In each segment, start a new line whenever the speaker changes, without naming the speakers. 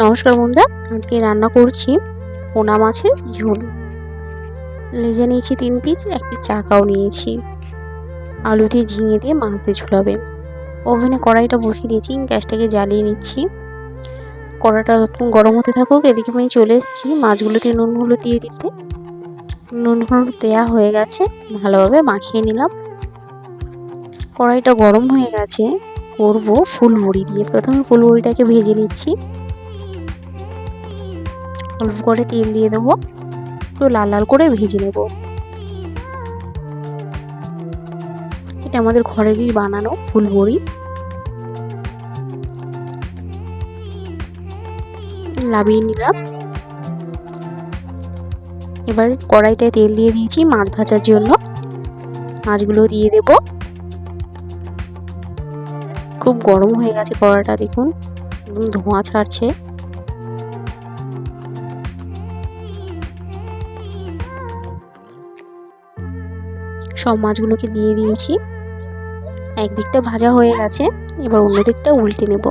নমস্কার বন্ধুরা, আজকে রান্না করছি পোনা মাছের ঝোল। লেজে নিয়েছি তিন পিস এক পিস চাকাও নিয়েছি। আলু দিয়ে ঝিঙে দিয়ে মাছ দিয়ে ঝোলাবে। ওভেনে কড়াইটা বসিয়ে দিয়েছি, গ্যাসটাকে জ্বালিয়ে নিচ্ছি। কড়াটা একটু গরম হতে থাকুক, এদিকে আমি চলে এসেছি মাছগুলোতে নুন হলুদ দিয়ে দিতে। নুন হলুদ দেওয়া হয়ে গেছে, ভালোভাবে মাখিয়ে নিলাম। কড়াইটা গরম হয়ে গেছে, করব ফুলবড়ি দিয়ে। প্রথমে ফুলবড়িটাকে ভেজে নিচ্ছি। অল্প করে তেল দিয়ে দেবো। একটু লাল লাল করে ভেজে নেব। এটা আমাদের ঘরেরই বানানো ফুলবড়ি। লাভিয়ে নিলাম। এবার কড়াইটায় তেল দিয়ে দিয়েছি মাছ ভাজার জন্য। মাছগুলো দিয়ে দেব। খুব গরম হয়ে গেছে কড়াটা দেখুন। ধোঁয়া ছাড়ছে। সব মাছগুলোকে দিয়ে দিয়েছি। একদিকটা ভাজা হয়ে গেছে, এবার অন্য দিকটা উল্টে নেব।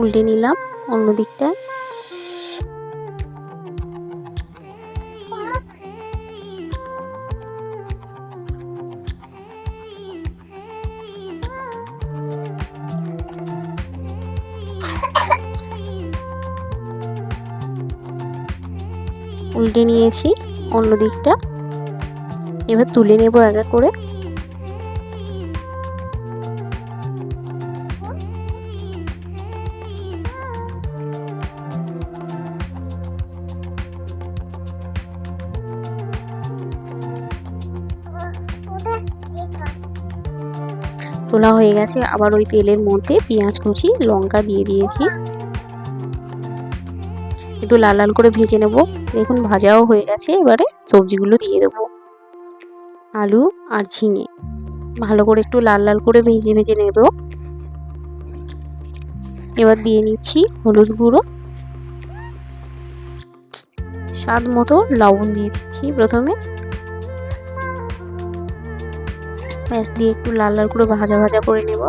উল্টে নিলাম, অন্য দিকটা উল্টে নিয়েছি অন্য দিকটা। এবার তুলে নেব একা করে। তোলা হয়ে গেছে। আবার ওই তেলের মধ্যে পেঁয়াজ কুচি, লঙ্কা দিয়ে দিয়েছি। একটু লাল লাল করে ভেজে নেব। দেখুন, ভাজাও হয়ে গেছে। এবারে সবজিগুলো দিয়ে দেবো। আলু আর ঝিঙে। ভালো করে একটু লাল লাল করে ভেজে ভেজে নেব। এবার দিয়ে নিচ্ছি হলুদ গুঁড়ো। স্বাদ মতো লবণ দিয়ে দিচ্ছি প্রথমে। ব্যাস দিয়ে একটু লাল লাল করে ভাজা ভাজা করে নেব।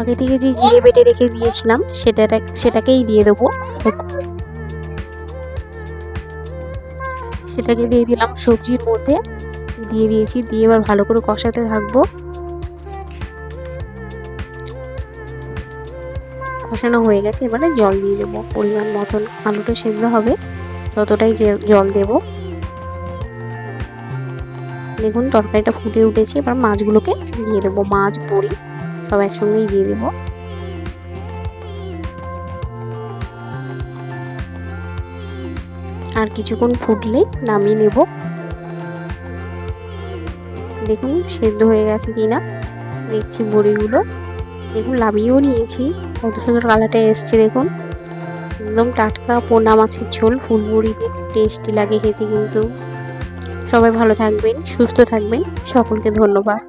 আগে থেকে যে জিরে বেটে রেখে দিয়েছিলাম সেটা সেটাকেই দিয়ে দেবো। সেটাকে দিয়ে দিলাম সবজির মধ্যে। দিয়ে দিয়েছি, দিয়ে এবার ভালো করে কষাতে থাকব। কষানো হয়ে গেছে, এবারে জল দিয়ে দেবো। পরিমাণ মতন আলুটা সেদ্ধ হবে, ততটাই জল দেব। দেখুন, তরকারিটা ফুটে উঠেছে, এবার মাছগুলোকে দিয়ে দেবো, মাছ, বড়ি, সব একসঙ্গেই দিয়ে দেবো। আর কিছুক্ষণ ফুটলেই নামিয়ে নেব। দেখুন, সেদ্ধ হয়ে গেছে কিনা, দেখছি বড়িগুলো। দেখুন, লাভিয়েও নিয়েছি। কত সুন্দর কালারটা এসছে দেখুন। একদম টাটকা পোনা মাছের ঝোল ফুলমুড়ি দিয়ে টেস্টি লাগে খেতে কিন্তু। সবাই ভালো থাকবেন, সুস্থ থাকবেন, সকলকে ধন্যবাদ।